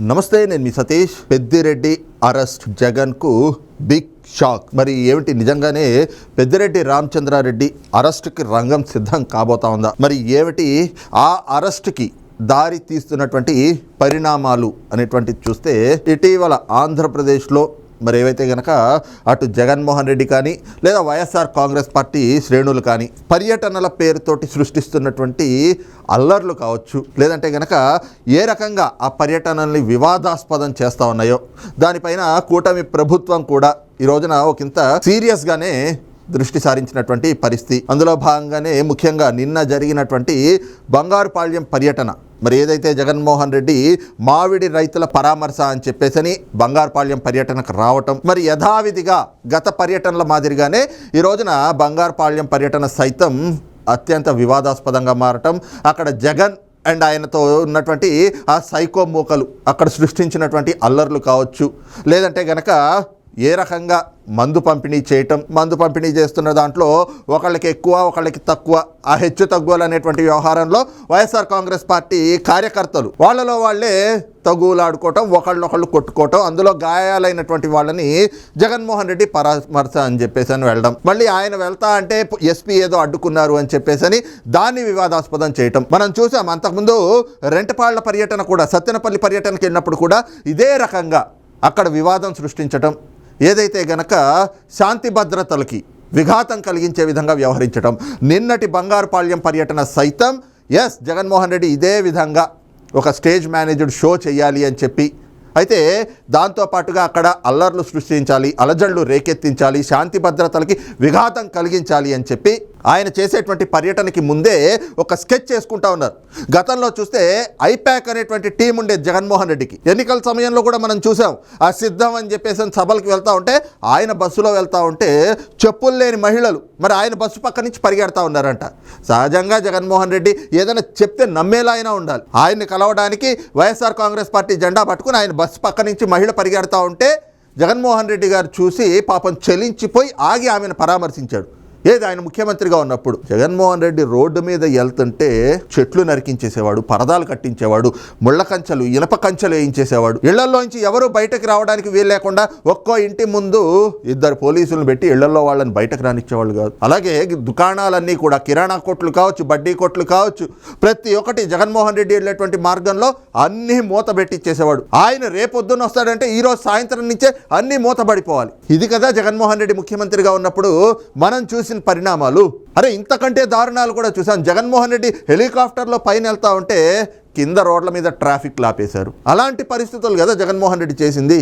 నమస్తే నేను మీ సతీష్. పెద్దిరెడ్డి అరెస్ట్ జగన్కు బిగ్ షాక్. మరి ఏమిటి? నిజంగానే పెద్దిరెడ్డి రామచంద్రారెడ్డి అరెస్ట్కి రంగం సిద్ధం కాబోతా ఉందా? మరి ఏమిటి? ఆ అరెస్ట్కి దారి తీస్తున్నటువంటి పరిణామాలు అనేటువంటి చూస్తే ఇటీవల ఆంధ్రప్రదేశ్లో మరి ఏవైతే గనక అటు జగన్మోహన్ రెడ్డి కానీ లేదా వైఎస్ఆర్ కాంగ్రెస్ పార్టీ శ్రేణులు కానీ పర్యటనల పేరుతోటి సృష్టిస్తున్నటువంటి అల్లర్లు కావచ్చు లేదంటే గనక ఏ రకంగా ఆ పర్యటనల్ని వివాదాస్పదం చేస్తూ ఉన్నాయో దానిపైన కూటమి ప్రభుత్వం కూడా ఈ రోజున ఒకంత సీరియస్గానే దృష్టి సారించినటువంటి పరిస్థితి. అందులో భాగంగానే ముఖ్యంగా నిన్న జరిగినటువంటి బంగారుపాళ్యం పర్యటన మరి ఏదైతే జగన్మోహన్ రెడ్డి మామిడి రైతుల పరామర్శ అని చెప్పేసని బంగారుపాళ్యం పర్యటనకు రావటం మరి యథావిధిగా గత పర్యటనల మాదిరిగానే ఈ రోజున బంగారుపాళ్యం పర్యటన సైతం అత్యంత వివాదాస్పదంగా మారటం అక్కడ జగన్ అండ్ ఆయనతో ఉన్నటువంటి ఆ సైకో మూకలు అక్కడ సృష్టించినటువంటి అల్లర్లు కావచ్చు. లేదంటే గనక ఏ రకంగా మందు పంపిణీ చేయటం మందు పంపిణీ చేస్తున్న దాంట్లో ఒకళ్ళకి ఎక్కువ ఒకళ్ళకి తక్కువ ఆ హెచ్చు తగ్గువలు అనేటువంటి వ్యవహారంలో వైఎస్ఆర్ కాంగ్రెస్ పార్టీ కార్యకర్తలు. వాళ్ళలో వాళ్ళే తగులాడుకోవటం ఒకళ్ళనొకళ్ళు కొట్టుకోవటం అందులో గాయాలైనటువంటి వాళ్ళని జగన్మోహన్ రెడ్డి పరామర్శ అని చెప్పేసి అని వెళ్ళడం. మళ్ళీ ఆయన వెళ్తా అంటే ఎస్పీ ఏదో అడ్డుకున్నారు అని చెప్పేసి అని దాన్ని వివాదాస్పదం చేయటం. మనం చూసాం అంతకుముందు రెంటపాళ్ళ పర్యటన కూడా సత్యనపల్లి పర్యటనకి వెళ్ళినప్పుడు కూడా ఇదే రకంగా అక్కడ వివాదం సృష్టించటం. ఏదైతే గనక శాంతి భద్రతలకి విఘాతం కలిగించే విధంగా వ్యవహరించడం నిన్నటి బంగారుపాళ్యం పర్యటన సైతం ఎస్ జగన్మోహన్ రెడ్డి ఇదే విధంగా ఒక స్టేజ్ మేనేజ్డ్ షో చేయాలి అని చెప్పి అయితే దాంతోపాటుగా అక్కడ అల్లర్లు సృష్టించాలి అలజడులు రేకెత్తించాలి శాంతి భద్రతలకి విఘాతం కలిగించాలి అని చెప్పి ఆయన చేసేటువంటి పర్యటనకి ముందే ఒక స్కెచ్ చేసుకుంటా ఉన్నారు. గతంలో చూస్తే ఐపాక్ అనేటువంటి టీం ఉండేది జగన్మోహన్ రెడ్డికి. ఎన్నికల సమయంలో కూడా మనం చూసాం. ఆ సిద్ధం అని చెప్పేసి సభలకు వెళ్తూ ఉంటే ఆయన బస్సులో వెళ్తా ఉంటే చెప్పులు లేని మహిళలు మరి ఆయన బస్సు పక్క నుంచి పరిగెడతా ఉన్నారంట. సహజంగా జగన్మోహన్ రెడ్డి ఏదైనా చెప్తే నమ్మేలా అయినా ఉండాలి. ఆయన్ని కలవడానికి వైఎస్ఆర్ కాంగ్రెస్ పార్టీ జెండా పట్టుకుని ఆయన బస్సు పక్క నుంచి మహిళ పరిగెడతా ఉంటే జగన్మోహన్ రెడ్డి గారు చూసి పాపం చెలించిపోయి ఆగి ఆమెను పరామర్శించాడు. ఏది ఆయన ముఖ్యమంత్రిగా ఉన్నప్పుడు? జగన్మోహన్ రెడ్డి రోడ్డు మీద వెళ్తుంటే చెట్లు నరికించేసేవాడు పరదాలు కట్టించేవాడు ముళ్ళ కంచెలు ఇనప కంచెలు వేయించేసేవాడు. ఇళ్ళలోంచి ఎవరు బయటకు రావడానికి వీలు లేకుండా ఒక్కో ఇంటి ముందు ఇద్దరు పోలీసులను పెట్టి ఇళ్ళలో వాళ్ళని బయటకు రానిచ్చేవాళ్ళు కాదు. అలాగే దుకాణాలన్నీ కూడా కిరాణా కొట్లు కావచ్చు బడ్డీ కొట్లు కావచ్చు ప్రతి ఒక్కటి జగన్మోహన్ రెడ్డి వెళ్ళేటువంటి మార్గంలో అన్ని మూత పెట్టిచ్చేసేవాడు. ఆయన రేపొద్దున వస్తాడంటే ఈ రోజు సాయంత్రం నుంచే అన్ని మూత పడిపోవాలి. ఇది కదా జగన్మోహన్ రెడ్డి ముఖ్యమంత్రిగా ఉన్నప్పుడు మనం చూసిన పరిణామాలు? అరే ఇంతకంటే దారుణాలు కూడా చూసాం జగన్మోహన్ రెడ్డి హెలికాప్టర్లో పైన వెళ్తా ఉంటే కింద రోడ్ల మీద ట్రాఫిక్ లాపేశారు. అలాంటి పరిస్థితులు కదా జగన్మోహన్ రెడ్డి చేసింది.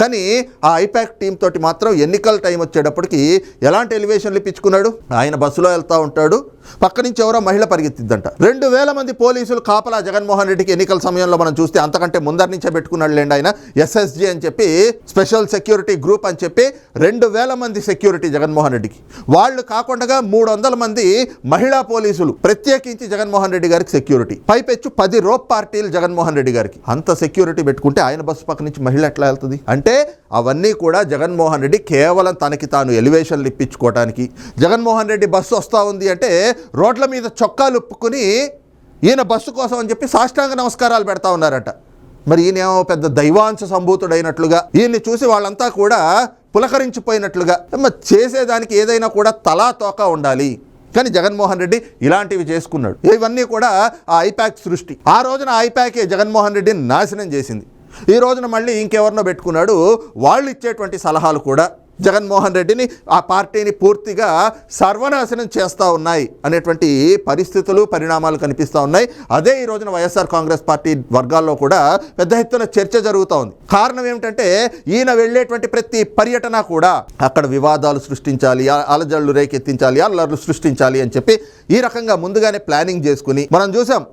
కానీ ఆ ఐపాక్ టీం తోటి మాత్రం ఎన్నికల టైం వచ్చేటప్పటికి ఎలాంటి ఎలివేషన్లు ఇప్పించుకున్నాడు? ఆయన బస్సులో వెళ్తూ ఉంటాడు. పక్క నుంచి ఎవరో మహిళ పరిగెత్తిద్దంట. రెండు వేల మంది పోలీసులు కాపలా జగన్మోహన్ రెడ్డికి ఎన్నికల సమయంలో మనం చూస్తే అంతకంటే ముందర నుంచే పెట్టుకున్నాడు లేండి ఆయన. ఎస్ఎస్జి అని చెప్పి స్పెషల్ సెక్యూరిటీ గ్రూప్ అని చెప్పి రెండు వేల మంది సెక్యూరిటీ జగన్మోహన్ రెడ్డికి. వాళ్ళు కాకుండా మూడు వందల మంది మహిళా పోలీసులు ప్రత్యేకించి జగన్మోహన్ రెడ్డి గారికి సెక్యూరిటీ. పైపెచ్చు పది రోప్ పార్టీలు జగన్మోహన్ రెడ్డి గారికి. అంత సెక్యూరిటీ పెట్టుకుంటే ఆయన బస్సు పక్క నుంచి మహిళ ఎట్లా వెళ్తుంది? అంటే అవన్నీ కూడా జగన్మోహన్ రెడ్డి కేవలం తనకి తాను ఎలివేషన్లు ఇప్పించుకోవడానికి జగన్మోహన్ రెడ్డి బస్సు వస్తూ ఉంది అంటే రోడ్ల మీద చొక్కాలు ఉప్పుకుని ఈయన బస్సు కోసం అని చెప్పి సాష్టాంగ నమస్కారాలు పెడతా ఉన్నారట. మరి ఈయనేమో పెద్ద దైవాంశ సంభూతుడైనట్లుగా ఈయన్ని చూసి వాళ్ళంతా కూడా పులకరించిపోయినట్లుగా. మరి చేసేదానికి ఏదైనా కూడా తలా తోక ఉండాలి. కానీ జగన్మోహన్ రెడ్డి ఇలాంటివి చేసుకున్నాడు. ఇవన్నీ కూడా ఆ ఐప్యాక్ సృష్టి. ఆ రోజున ఐప్యాకే జగన్మోహన్ రెడ్డిని నాశనం చేసింది. ఈ రోజున మళ్ళీ ఇంకెవరినో పెట్టుకున్నాడు. వాళ్ళు ఇచ్చేటువంటి సలహాలు కూడా జగన్మోహన్ రెడ్డిని ఆ పార్టీని పూర్తిగా సర్వనాశనం చేస్తూ ఉన్నాయి అనేటువంటి పరిస్థితులు పరిణామాలు కనిపిస్తూ ఉన్నాయి. అదే ఈ రోజున వైఎస్ఆర్ కాంగ్రెస్ పార్టీ వర్గాల్లో కూడా పెద్ద ఎత్తున చర్చ జరుగుతూ ఉంది. కారణం ఏమిటంటే ఈయన వెళ్ళేటువంటి ప్రతి పర్యటన కూడా అక్కడ వివాదాలు సృష్టించాలి ఆ రేకెత్తించాలి అల్లర్లు సృష్టించాలి అని చెప్పి ఈ రకంగా ముందుగానే ప్లానింగ్ చేసుకుని మనం చూసాం.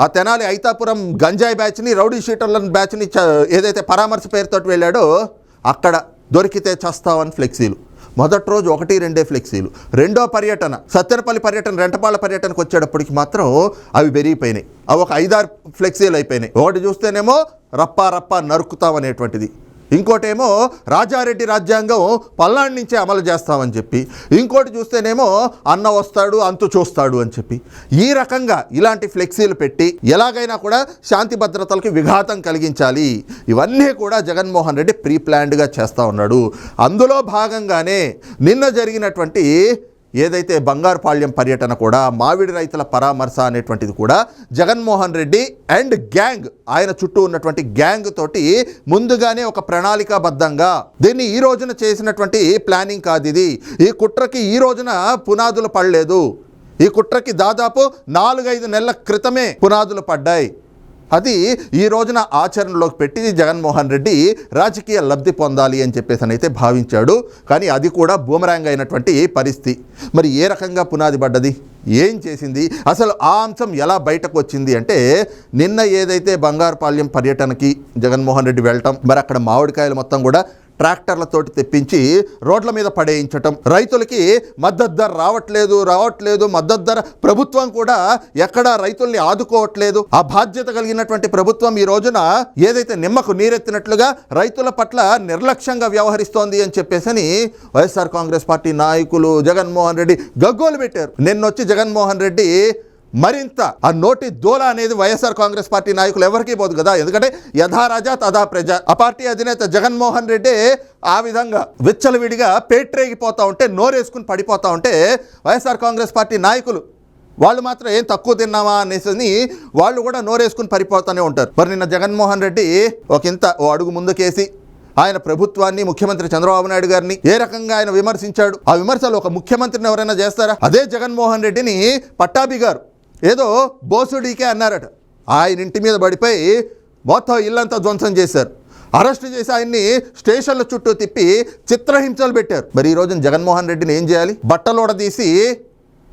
ఆ తెనాలి ఐతాపురం గంజాయి బ్యాచ్ని రౌడీ షీటర్ల బ్యాచ్ని చ- ఏదైతే పరామర్శ పేరుతో వెళ్ళాడో అక్కడ దొరికితే చస్తావని ఫ్లెక్సీలు. మొదటి రోజు ఒకటి రెండే ఫ్లెక్సీలు. రెండో పర్యటన సత్యనపల్లి పర్యటన రెంటపాల పర్యటనకు వచ్చేటప్పటికి మాత్రం అవి పెరిగిపోయినాయి. అవి ఒక ఐదారు ఫ్లెక్సీలు అయిపోయినాయి. ఒకటి చూస్తేనేమో రప్పా రప్పా నరుకుతాం అనేటువంటిది. ఇంకోటేమో రాజారెడ్డి రాజ్యాంగం పల్నాడు నుంచే అమలు చేస్తామని చెప్పి ఇంకోటి చూస్తేనేమో అన్న వస్తాడు అంతు చూస్తాడు అని చెప్పి. ఈ రకంగా ఇలాంటి ఫ్లెక్సీలు పెట్టి ఎలాగైనా కూడా శాంతి భద్రతలకు విఘాతం కలిగించాలి. ఇవన్నీ కూడా జగన్మోహన్ రెడ్డి ప్రీ ప్లాన్డ్గా చేస్తూ ఉన్నాడు. అందులో భాగంగానే నిన్న జరిగినటువంటి ఏదైతే బంగారుపాళ్యం పర్యటన కూడా మామిడి రైతుల పరామర్శ అనేటువంటిది కూడా జగన్మోహన్ రెడ్డి అండ్ గ్యాంగ్ ఆయన చుట్టూ ఉన్నటువంటి గ్యాంగ్ తోటి ముందుగానే ఒక ప్రణాళికాబద్ధంగా దీన్ని ఈ రోజున చేసినటువంటి ప్లానింగ్ కాదు ఇది. ఈ కుట్రకి ఈ రోజున పునాదులు పడలేదు. ఈ కుట్రకి దాదాపు నాలుగైదు నెలల క్రితమే పునాదులు పడ్డాయి. అది ఈ రోజున ఆచరణలోకి పెట్టి జగన్మోహన్ రెడ్డి రాజకీయ లబ్ధి పొందాలి అని చెప్పేసి అయితే భావించాడు. కానీ అది కూడా బూమరాంగ్ అయినటువంటి పరిస్థితి. మరి ఏ రకంగా పునాది పడ్డది? ఏం చేసింది? అసలు ఆ అంశం ఎలా బయటకు వచ్చింది అంటే నిన్న ఏదైతే బంగారుపాళ్యం పర్యటనకి జగన్మోహన్ రెడ్డి వెళ్ళటం మరి అక్కడ మామిడికాయలు మొత్తం కూడా ట్రాక్టర్లతోటి తెప్పించి రోడ్ల మీద పడేయించటం. రైతులకి మద్దతు ధర రావట్లేదు రావట్లేదు మద్దతు ధర. ప్రభుత్వం కూడా ఎక్కడా రైతుల్ని ఆదుకోవట్లేదు. ఆ బాధ్యత కలిగినటువంటి ప్రభుత్వం ఈ రోజున ఏదైతే నిమ్మకు నీరెత్తినట్లుగా రైతుల పట్ల నిర్లక్ష్యంగా వ్యవహరిస్తోంది అని చెప్పేసని వైఎస్ఆర్ కాంగ్రెస్ పార్టీ నాయకులు జగన్మోహన్ రెడ్డి గగ్గోలు పెట్టారు. నిన్నొచ్చి జగన్మోహన్ రెడ్డి మరింత ఆ నోటి దోల అనేది వైఎస్ఆర్ కాంగ్రెస్ పార్టీ నాయకులు ఎవరికీ పోదు కదా? ఎందుకంటే యథారాజా తదా తథా ప్రజ. ఆ పార్టీ అధినేత జగన్మోహన్ రెడ్డి ఆ విధంగా విచ్చలవిడిగా పేట్రేగిపోతా ఉంటే నోరేసుకుని పడిపోతా ఉంటే వైఎస్ఆర్ కాంగ్రెస్ పార్టీ నాయకులు వాళ్ళు మాత్రం ఏం తక్కువ తిన్నామా అనేసి వాళ్ళు కూడా నోరేసుకుని పడిపోతూనే ఉంటారు. మరి నిన్న జగన్మోహన్ రెడ్డి ఒక ఇంత ఓ అడుగు ముందుకేసి ఆయన ప్రభుత్వాన్ని ముఖ్యమంత్రి చంద్రబాబు నాయుడు గారిని ఏ రకంగా ఆయన విమర్శించాడు? ఆ విమర్శలు ఒక ముఖ్యమంత్రిని ఎవరైనా చేస్తారా? అదే జగన్మోహన్ రెడ్డిని పట్టాభి గారు ఏదో బోసుడీకే అన్నారట. ఆయన ఇంటి మీద పడిపోయి మొత్తం ఇల్లంతా ధ్వంసం చేశారు. అరెస్ట్ చేసి ఆయన్ని స్టేషన్ల చుట్టూ తిప్పి చిత్రహింసలు పెట్టారు. మరి ఈ రోజున జగన్మోహన్ రెడ్డిని ఏం చేయాలి? బట్టలోడ తీసి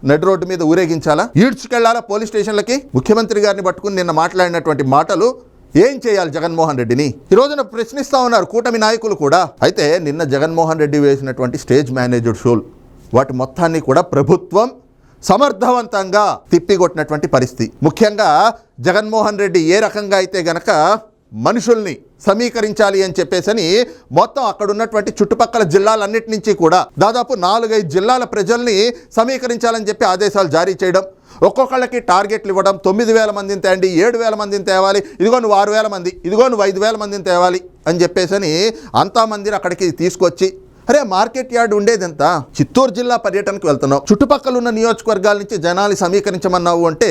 నడి రోడ్డు మీద ఊరేగించాలా? ఈడ్చుకెళ్ళాలా పోలీస్ స్టేషన్లకి? ముఖ్యమంత్రి గారిని పట్టుకుని నిన్న మాట్లాడినటువంటి మాటలు ఏం చేయాలి జగన్మోహన్ రెడ్డిని? ఈ రోజున ప్రశ్నిస్తా ఉన్నారు కూటమి నాయకులు కూడా. అయితే నిన్న జగన్మోహన్ రెడ్డి వేసినటువంటి స్టేజ్ మేనేజ్డ్ షోలు వాటి మొత్తాన్ని కూడా ప్రభుత్వం సమర్థవంతంగా తిప్పికొట్టినటువంటి పరిస్థితి. ముఖ్యంగా జగన్మోహన్ రెడ్డి ఏ రకంగా అయితే గనక మనుషుల్ని సమీకరించాలి అని చెప్పేసని మొత్తం అక్కడ ఉన్నటువంటి చుట్టుపక్కల జిల్లాలన్నిటి నుంచి కూడా దాదాపు నాలుగైదు జిల్లాల ప్రజల్ని సమీకరించాలని చెప్పి ఆదేశాలు జారీ చేయడం ఒక్కొక్కళ్ళకి టార్గెట్లు ఇవ్వడం తొమ్మిది వేల మందిని తేండి ఏడు వేల మందిని తేవాలి ఇదిగో నువ్వు ఆరు వేల మంది ఇదిగో నువ్వు ఐదు వేల మందిని తేవాలి అని చెప్పేసని అంతా మందిని అక్కడికి తీసుకొచ్చి అరే మార్కెట్ యార్డ్ ఉండేది ఎంత చిత్తూరు జిల్లా పర్యటనకు వెళ్తున్నావు. చుట్టుపక్కల ఉన్న నియోజకవర్గాల నుంచి జనాలు సమీకరించమన్నావు అంటే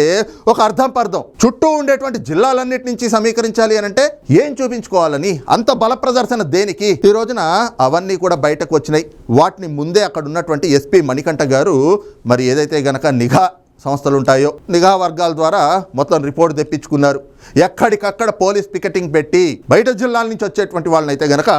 ఒక అర్థం పర్థం. చుట్టూ ఉండేటువంటి జిల్లాలన్నిటి నుంచి సమీకరించాలి అని అంటే ఏం చూపించుకోవాలని? అంత బల ప్రదర్శన దేనికి? ఈ రోజున అవన్నీ కూడా బయటకు వచ్చినాయి. వాటిని ముందే అక్కడ ఉన్నటువంటి ఎస్పీ మణికంఠ గారు మరి ఏదైతే గనక నిఘా సంస్థలు ఉంటాయో నిఘా వర్గాల ద్వారా మొత్తం రిపోర్ట్ తెప్పించుకున్నారు. ఎక్కడికక్కడ పోలీస్ పికెటింగ్ పెట్టి బయట జిల్లాల నుంచి వచ్చేటువంటి వాళ్ళని అయితే గనక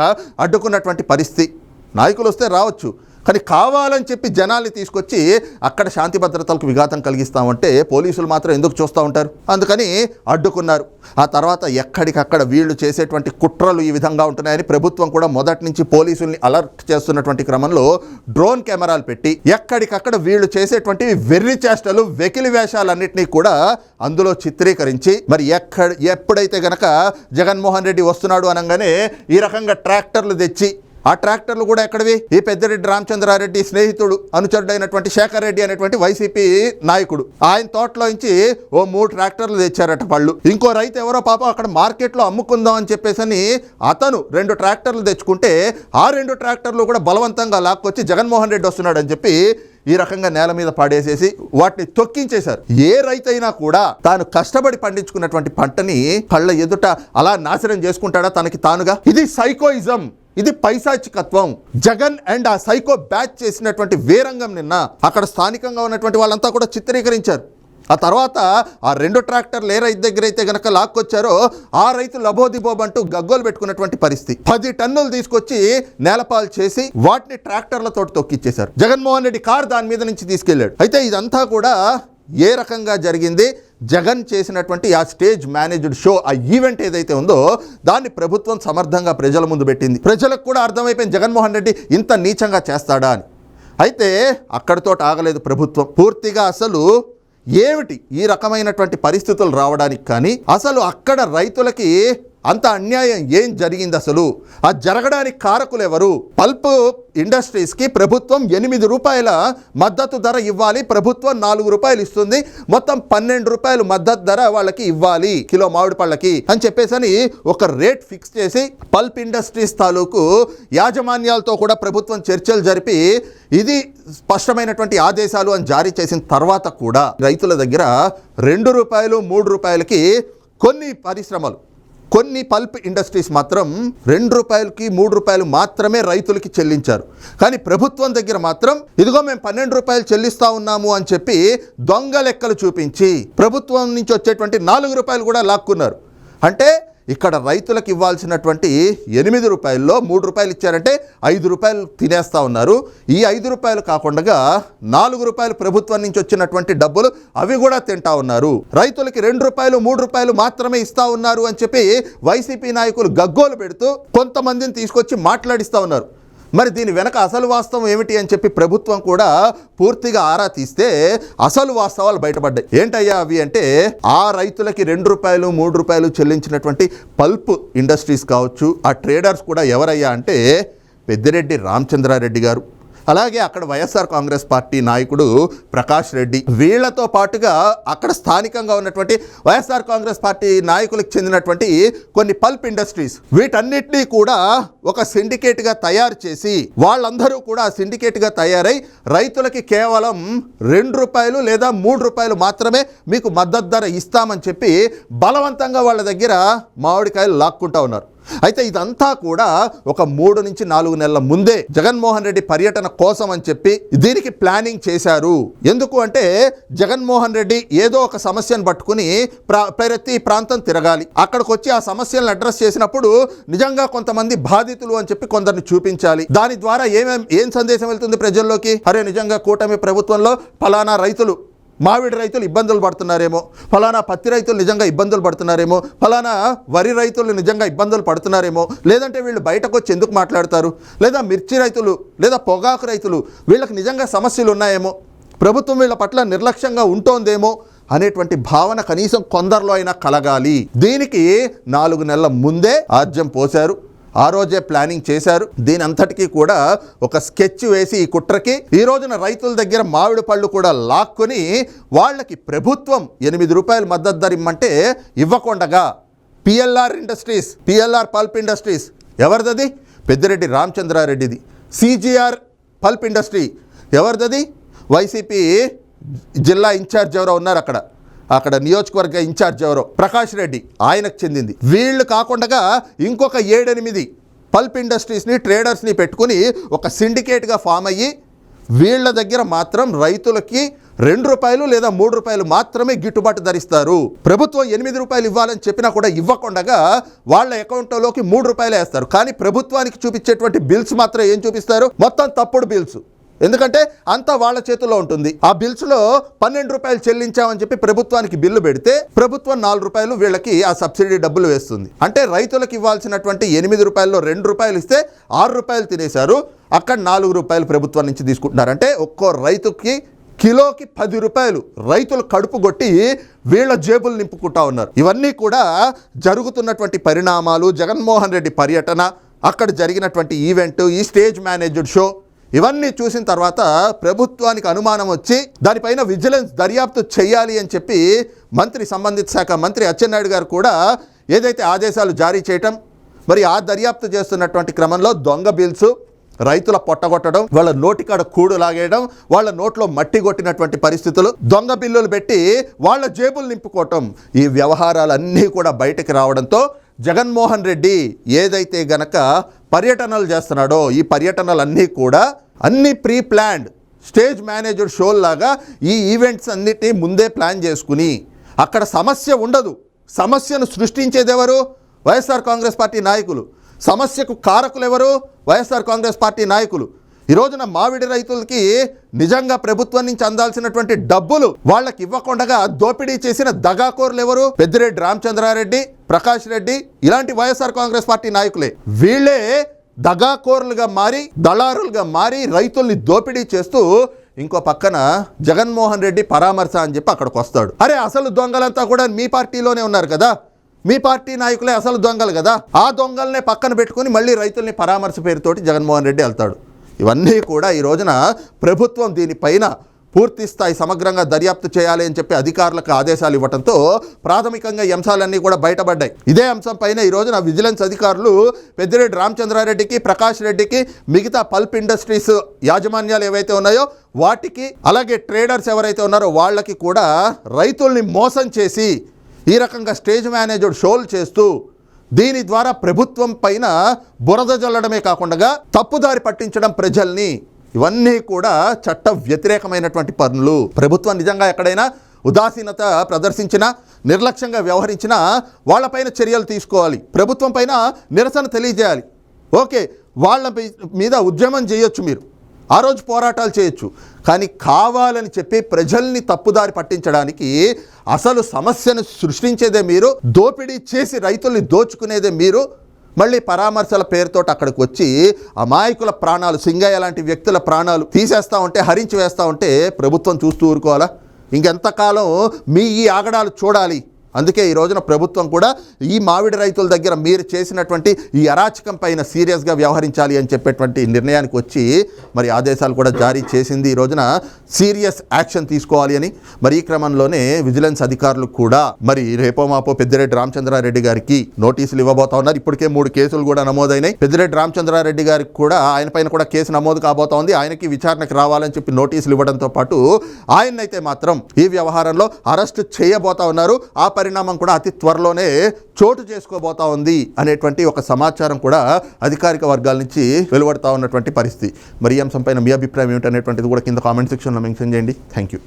అడ్డుకున్నటువంటి పరిస్థితి. నాయకులు వస్తే రావచ్చు. కానీ కావాలని చెప్పి జనాల్ని తీసుకొచ్చి అక్కడ శాంతి భద్రతలకు విఘాతం కలిగిస్తామంటే పోలీసులు మాత్రం ఎందుకు చూస్తూ ఉంటారు? అందుకని అడ్డుకున్నారు. ఆ తర్వాత ఎక్కడికక్కడ వీళ్ళు చేసేటువంటి కుట్రలు ఈ విధంగా ఉంటున్నాయని ప్రభుత్వం కూడా మొదటి నుంచి పోలీసుల్ని అలర్ట్ చేస్తున్నటువంటి క్రమంలో డ్రోన్ కెమెరాలు పెట్టి ఎక్కడికక్కడ వీళ్ళు చేసేటువంటి వెర్రి చేష్టలు వెకిలి వేషాలన్నింటినీ కూడా అందులో చిత్రీకరించి మరి ఎక్కడ ఎప్పుడైతే గనక జగన్మోహన్ రెడ్డి వస్తున్నాడు అనగానే ఈ రకంగా ట్రాక్టర్లు తెచ్చి ఆ ట్రాక్టర్లు కూడా ఎక్కడవి? ఈ పెద్దిరెడ్డి రామచంద్రారెడ్డి స్నేహితుడు అనుచరుడైనటువంటి శేఖర్ రెడ్డి అనేటువంటి వైసీపీ నాయకుడు. ఆయన తోటలో నుంచి ఓ మూడు ట్రాక్టర్లు తెచ్చారట పళ్ళు. ఇంకో రైతు ఎవరో పాపం అక్కడ మార్కెట్లో అమ్ముకుందాం అని చెప్పేసి అతను రెండు ట్రాక్టర్లు తెచ్చుకుంటే ఆ రెండు ట్రాక్టర్లు కూడా బలవంతంగా లాక్కొచ్చి జగన్మోహన్ రెడ్డి వస్తున్నాడని చెప్పి ఈ రకంగా నేల మీద పాడేసేసి వాటిని తొక్కించేశారు. ఏ రైతైనా కూడా తాను కష్టపడి పండించుకున్నటువంటి పంటని కళ్ళ ఎదుట అలా నాశనం చేసుకుంటాడా తనకి తానుగా? ఇది సైకోయిజం. ఇది పైశాచికత్వం. జగన్ అండ్ ఆ సైకో బ్యాచ్ చేసినటువంటి వేరంగం నిన్న అక్కడ స్థానికంగా ఉన్నటువంటి వాళ్ళంతా కూడా చిత్రీకరించారు. ఆ తర్వాత ఆ రెండు ట్రాక్టర్లు ఏ రైతు దగ్గర అయితే గనక లాక్కొచ్చారో ఆ రైతు లబోదిబోబంటూ గగ్గోలు పెట్టుకున్నటువంటి పరిస్థితి. పది టన్నులు తీసుకొచ్చి నేలపాలు చేసి వాటిని ట్రాక్టర్లతో తొక్కిచ్చేశారు. జగన్మోహన్ రెడ్డి కార్ దాని మీద నుంచి తీసుకెళ్ళాడు అయితే ఇదంతా కూడా ఏ రకంగా జరిగింది? జగన్ చేసినటువంటి ఆ స్టేజ్ మేనేజ్డ్ షో ఆ ఈవెంట్ ఏదైతే ఉందో దాన్ని ప్రభుత్వం సమర్థంగా ప్రజల ముందు పెట్టింది. ప్రజలకు కూడా అర్థమైపోయింది జగన్మోహన్ రెడ్డి ఇంత నీచంగా చేస్తాడా అని. అయితే అక్కడితో ఆగలేదు ప్రభుత్వం. పూర్తిగా అసలు ఏమిటి ఈ రకమైనటువంటి పరిస్థితులు రావడానికి కానీ అసలు అక్కడ రైతులకి అంత అన్యాయం ఏం జరిగింది అసలు? ఆ జరగడానికి కారకులు ఎవరు పల్ప్ ఇండస్ట్రీస్కి ప్రభుత్వం ఎనిమిది రూపాయల మద్దతు ధర ఇవ్వాలి. ప్రభుత్వం నాలుగు రూపాయలు ఇస్తుంది. మొత్తం పన్నెండు రూపాయలు మద్దతు ధర వాళ్ళకి ఇవ్వాలి. కిలో మామిడి పళ్ళకి అని చెప్పేసి ఒక రేట్ ఫిక్స్ చేసి పల్ప్ ఇండస్ట్రీస్ తాలూకు యాజమాన్యాలతో కూడా ప్రభుత్వం చర్చలు జరిపి ఇది స్పష్టమైనటువంటి ఆదేశాలు అని జారీ చేసిన తర్వాత కూడా రైతుల దగ్గర రెండు రూపాయలు మూడు రూపాయలకి కొన్ని పరిశ్రమలు కొన్ని పల్ప్ ఇండస్ట్రీస్ మాత్రం రెండు రూపాయలకి మూడు రూపాయలు మాత్రమే రైతులకి చెల్లించారు. కానీ ప్రభుత్వం దగ్గర మాత్రం ఇదిగో మేము పన్నెండు రూపాయలు చెల్లిస్తా ఉన్నాము అని చెప్పి దొంగ లెక్కలు చూపించి ప్రభుత్వం నుంచి వచ్చేటువంటి నాలుగు రూపాయలు కూడా లాక్కున్నారు. అంటే ఇక్కడ రైతులకు ఇవ్వాల్సినటువంటి ఎనిమిది రూపాయల్లో మూడు రూపాయలు ఇచ్చారంటే ఐదు రూపాయలు తినేస్తా ఉన్నారు. ఈ ఐదు రూపాయలు కాకుండా నాలుగు రూపాయలు ప్రభుత్వం నుంచి వచ్చినటువంటి డబ్బులు అవి కూడా తింటా ఉన్నారు. రైతులకి రెండు రూపాయలు మూడు రూపాయలు మాత్రమే ఇస్తా ఉన్నారు అని చెప్పి వైసీపీ నాయకులు గగ్గోలు పెడుతూ కొంతమందిని తీసుకొచ్చి మాట్లాడిస్తా ఉన్నారు. మరి దీని వెనక అసలు వాస్తవం ఏమిటి అని చెప్పి ప్రభుత్వం కూడా పూర్తిగా ఆరా తీస్తే అసలు వాస్తవాలు బయటపడ్డాయి. ఏంటయ్యా అవి అంటే ఆ రైతులకి రెండు రూపాయలు మూడు రూపాయలు చెల్లించినటువంటి పల్ప్ ఇండస్ట్రీస్ కావచ్చు ఆ ట్రేడర్స్ కూడా ఎవరయ్యా అంటే పెద్దిరెడ్డి రామచంద్రారెడ్డి గారు. అలాగే అక్కడ వైఎస్ఆర్ కాంగ్రెస్ పార్టీ నాయకుడు ప్రకాష్ రెడ్డి వీళ్ళతో పాటుగా అక్కడ స్థానికంగా ఉన్నటువంటి వైఎస్ఆర్ కాంగ్రెస్ పార్టీ నాయకులకు చెందినటువంటి కొన్ని పల్ప్ ఇండస్ట్రీస్ వీటన్నిటినీ కూడా ఒక సిండికేట్గా తయారు చేసి వాళ్ళందరూ కూడా సిండికేట్గా తయారై రైతులకి కేవలం రెండు రూపాయలు లేదా మూడు రూపాయలు మాత్రమే మీకు మద్దతు ధర ఇస్తామని చెప్పి బలవంతంగా వాళ్ళ దగ్గర మామిడికాయలు లాక్కుంటా ఉన్నారు. అయితే ఇదంతా కూడా ఒక మూడు నుంచి నాలుగు నెలల ముందే జగన్మోహన్ రెడ్డి పర్యటన కోసం అని చెప్పి దీనికి ప్లానింగ్ చేశారు. ఎందుకు అంటే జగన్మోహన్ రెడ్డి ఏదో ఒక సమస్యను పట్టుకుని ప్రా ప్రతి ప్రాంతం తిరగాలి. అక్కడికి వచ్చి ఆ సమస్యలను అడ్రస్ చేసినప్పుడు నిజంగా కొంతమంది బాధితులు అని చెప్పి కొందరిని చూపించాలి. దాని ద్వారా ఏమేం ఏం సందేశం వెళ్తుంది ప్రజల్లోకి? అరే నిజంగా కూటమి ప్రభుత్వంలో ఫలానా రైతులు మామిడి రైతులు ఇబ్బందులు పడుతున్నారేమో ఫలానా పత్తి రైతులు నిజంగా ఇబ్బందులు పడుతున్నారేమో ఫలానా వరి రైతులు నిజంగా ఇబ్బందులు పడుతున్నారేమో లేదంటే వీళ్ళు బయటకు వచ్చి ఎందుకు మాట్లాడతారు? లేదా మిర్చి రైతులు లేదా పొగాకు రైతులు వీళ్ళకి నిజంగా సమస్యలు ఉన్నాయేమో? ప్రభుత్వం వీళ్ళ పట్ల నిర్లక్ష్యంగా ఉంటోందేమో అనేటువంటి భావన కనీసం కొందరిలో అయినా కలగాలి. దీనికి నాలుగు నెలల ముందే ఆర్జం పోశారు. ఆ రోజే ప్లానింగ్ చేశారు. దీని అంతటికీ కూడా ఒక స్కెచ్ వేసి ఈ కుట్రకి ఈ రోజున రైతుల దగ్గర మామిడి పళ్ళు కూడా లాక్కొని వాళ్ళకి ప్రభుత్వం ఎనిమిది రూపాయలు మద్దతు ధర ఇమ్మంటే ఇవ్వకుండగా PLR industries PLR pulp industries. ఎవరిదది? Peddireddy రామచంద్రారెడ్డిది. CGR pulp industry. ఎవరిదది? YCP జిల్లా ఇన్ఛార్జ్ ఎవరో ఉన్నారు అక్కడ. అక్కడ నియోజకవర్గ ఇన్ఛార్జ్ ఎవరో? ప్రకాష్ రెడ్డి. ఆయనకు చెందింది. వీళ్ళు కాకుండా ఇంకొక ఏడెనిమిది పల్ప్ ఇండస్ట్రీస్ని ట్రేడర్స్ని పెట్టుకుని ఒక సిండికేట్గా ఫామ్ అయ్యి వీళ్ళ దగ్గర మాత్రం రైతులకి రెండు రూపాయలు లేదా మూడు రూపాయలు మాత్రమే గిట్టుబాటు ధరిస్తారు. ప్రభుత్వం ఎనిమిది రూపాయలు ఇవ్వాలని చెప్పినా కూడా ఇవ్వకుండా వాళ్ళ అకౌంట్లోకి మూడు రూపాయలు వేస్తారు. కానీ ప్రభుత్వానికి చూపించేటువంటి బిల్స్ మాత్రం ఏం చూపిస్తారు? మొత్తం తప్పుడు బిల్స్. ఎందుకంటే అంతా వాళ్ళ చేతుల్లో ఉంటుంది. ఆ బిల్స్లో పన్నెండు రూపాయలు చెల్లించామని చెప్పి ప్రభుత్వానికి బిల్లు పెడితే ప్రభుత్వం నాలుగు రూపాయలు వీళ్ళకి ఆ సబ్సిడీ డబ్బులు వేస్తుంది. అంటే రైతులకు ఇవ్వాల్సినటువంటి ఎనిమిది రూపాయల్లో రెండు రూపాయలు ఇస్తే ఆరు రూపాయలు తినేశారు. అక్కడ నాలుగు రూపాయలు ప్రభుత్వం నుంచి తీసుకుంటున్నారు. అంటే ఒక్కో రైతుకి కిలోకి పది రూపాయలు రైతులు కడుపు కొట్టి వీళ్ళ జేబులు నింపుకుంటా ఉన్నారు. ఇవన్నీ కూడా జరుగుతున్నటువంటి పరిణామాలు జగన్మోహన్ రెడ్డి పర్యటన అక్కడ జరిగినటువంటి ఈవెంట్ ఈ స్టేజ్ మేనేజ్డ్ షో ఇవన్నీ చూసిన తర్వాత ప్రభుత్వానికి అనుమానం వచ్చి దానిపైన విజిలెన్స్ దర్యాప్తు చేయాలి అని చెప్పి మంత్రి సంబంధిత శాఖ మంత్రి అచ్చెన్నాయుడు గారు కూడా ఏదైతే ఆదేశాలు జారీ చేయటం మరి ఆ దర్యాప్తు చేస్తున్నటువంటి క్రమంలో దొంగ బిల్సు రైతుల పొట్టగొట్టడం వాళ్ళ నోటికాడ కూడు లాగేయడం వాళ్ళ నోట్లో మట్టి కొట్టినటువంటి పరిస్థితులు దొంగ బిల్లులు పెట్టి వాళ్ళ జేబులు నింపుకోవటం ఈ వ్యవహారాలన్నీ కూడా బయటకు రావడంతో జగన్మోహన్ రెడ్డి ఏదైతే గనక పర్యటనలు చేస్తున్నాడో ఈ పర్యటనలన్నీ కూడా అన్ని ప్రీ ప్లాన్డ్ స్టేజ్ మేనేజర్ షోల్లాగా ఈ ఈవెంట్స్ అన్నిటినీ ముందే ప్లాన్ చేసుకుని అక్కడ సమస్య ఉండదు. సమస్యను సృష్టించేది ఎవరు? వైఎస్ఆర్ కాంగ్రెస్ పార్టీ నాయకులు. సమస్యకు కారకులు ఎవరు? వైఎస్ఆర్ కాంగ్రెస్ పార్టీ నాయకులు. ఈ రోజున మామిడి రైతులకి నిజంగా ప్రభుత్వం నుంచి అందాల్సినటువంటి డబ్బులు వాళ్ళకి ఇవ్వకుండా దోపిడీ చేసిన దగాకోరులు ఎవరు? పెద్దిరెడ్డి రామచంద్రారెడ్డి ప్రకాష్ రెడ్డి ఇలాంటి వైఎస్ఆర్ కాంగ్రెస్ పార్టీ నాయకులే. వీళ్ళే దగాకోరులుగా మారి దళారులుగా మారి రైతుల్ని దోపిడీ చేస్తూ ఇంకో పక్కన జగన్మోహన్ రెడ్డి పరామర్శ అని చెప్పి అక్కడికి వస్తాడు. అరే అసలు దొంగలంతా కూడా మీ పార్టీలోనే ఉన్నారు కదా? మీ పార్టీ నాయకులే అసలు దొంగలు కదా? ఆ దొంగల్నే పక్కన పెట్టుకుని మళ్ళీ రైతుల్ని పరామర్శ పేరుతోటి జగన్మోహన్ రెడ్డి వెళ్తాడు. ఇవన్నీ కూడా ఈ రోజున ప్రభుత్వం దీనిపైన పూర్తి స్థాయి సమగ్రంగా దర్యాప్తు చేయాలి అని చెప్పి అధికారులకు ఆదేశాలు ఇవ్వడంతో ప్రాథమికంగా ఈ అంశాలన్నీ కూడా బయటపడ్డాయి. ఇదే అంశం పైన ఈ రోజున విజిలెన్స్ అధికారులు పెద్దిరెడ్డి రామచంద్రారెడ్డికి ప్రకాష్ రెడ్డికి మిగతా పల్ప్ ఇండస్ట్రీస్ యాజమాన్యాలు ఏవైతే ఉన్నాయో వాటికి అలాగే ట్రేడర్స్ ఎవరైతే ఉన్నారో వాళ్ళకి కూడా రైతుల్ని మోసం చేసి ఈ రకంగా స్టేజ్ మేనేజర్ షోలు చేస్తూ దీని ద్వారా ప్రభుత్వం పైన బురద జల్లడమే కాకుండా తప్పుదారి పట్టించడం ప్రజల్ని ఇవన్నీ కూడా చట్ట వ్యతిరేకమైనటువంటి పనులు. ప్రభుత్వం నిజంగా ఎక్కడైనా ఉదాసీనత ప్రదర్శించినా నిర్లక్ష్యంగా వ్యవహరించినా వాళ్ళపైన చర్యలు తీసుకోవాలి. ప్రభుత్వం పైన నిరసన తెలియజేయాలి. ఓకే వాళ్ళ మీద ఉద్యమం చేయొచ్చు మీరు. ఆ రోజు పోరాటాలు చేయొచ్చు. కానీ కావాలని చెప్పి ప్రజల్ని తప్పుదారి పట్టించడానికి అసలు సమస్యను సృష్టించేదే మీరు దోపిడీ చేసి రైతుల్ని దోచుకునేదే మీరు మళ్ళీ పరామర్శల పేరుతో అక్కడికి వచ్చి అమాయకుల ప్రాణాలు సింగయ్య లాంటి వ్యక్తుల ప్రాణాలు తీసేస్తా ఉంటే హరించి వేస్తూ ఉంటే ప్రభుత్వం చూస్తూ ఊరుకోవాలా? ఇంకెంతకాలం మీ ఈ ఆగడాలు చూడాలి. అందుకే ఈ రోజున ప్రభుత్వం కూడా ఈ మామిడి రైతుల దగ్గర మీరు చేసినటువంటి ఈ అరాచకం పైన సీరియస్గా వ్యవహరించాలి అని చెప్పేటువంటి నిర్ణయానికి వచ్చి మరి ఆదేశాలు కూడా జారీ చేసింది ఈ రోజున సీరియస్ యాక్షన్ తీసుకోవాలి అని. మరి ఈ క్రమంలోనే విజిలెన్స్ అధికారులు కూడా మరి రేపో మాపో పెద్దిరెడ్డి రామచంద్రారెడ్డి గారికి నోటీసులు ఇవ్వబోతా ఉన్నారు. ఇప్పటికే మూడు కేసులు కూడా నమోదైనాయి. పెద్దిరెడ్డి రామచంద్రారెడ్డి గారికి కూడా ఆయన పైన కూడా కేసు నమోదు కాబోతా ఉంది. ఆయనకి విచారణకు రావాలని చెప్పి నోటీసులు ఇవ్వడంతో పాటు ఆయన్నైతే మాత్రం ఈ వ్యవహారంలో అరెస్ట్ చేయబోతా ఉన్నారు. ఆ పరిణామం కూడా అతి త్వరలోనే చోటు చేసుకోబోతా ఉంది అనేటువంటి ఒక సమాచారం కూడా అధికారిక వర్గాల నుంచి వెలువడతా ఉన్నటువంటి పరిస్థితి. మరి ఈ అంశంపైన మీ అభిప్రాయం ఏమిటనేటువంటిది కూడా కింద కామెంట్ సెక్షన్లో మెన్షన్ చేయండి. Thank you.